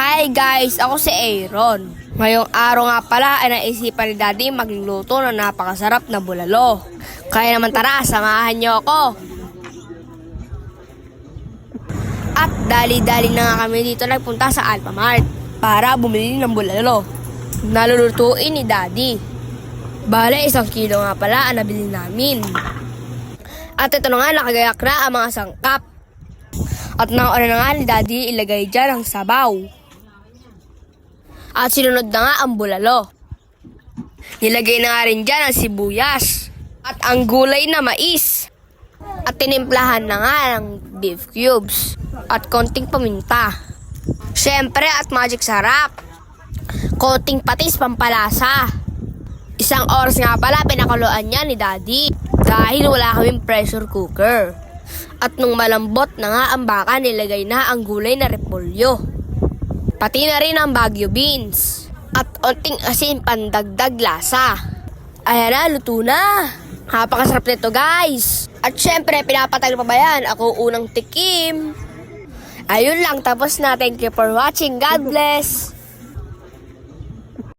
Hi guys, ako si Aaron. Ngayong araw nga pala ay naisipan ni Daddy magluto ng napakasarap na bulalo. Kaya naman tara, samahan niyo ako. At dali-dali na nga kami dito nagpunta sa Alphamart para bumili ng bulalo. Nalulutuin ni Daddy. Bale, isang kilo nga pala ang nabili namin. At ito na nga, nakagayak na ang mga sangkap. At nauna na nga ni Daddy ilagay dyan ang sabaw. At sinunod na nga ang bulalo. Nilagay na nga rin dyan ang sibuyas. At ang gulay na mais. At tinimplahan na nga ng beef cubes. At konting paminta. Siyempre at magic sarap. Konting patis pampalasa. Isang oras nga pala pinakuluan niya ni Daddy dahil wala kaming pressure cooker. At nung malambot na nga ang baka, nilagay na ang gulay na repolyo. Pati na rin ang bagyo beans. At onting asin pandagdag lasa. Ayan na, luto na. Napakasarap nito guys. At syempre, pinapatagal pa ba yan? Ako unang tikim. Ayun lang, tapos na. Thank you for watching. God bless.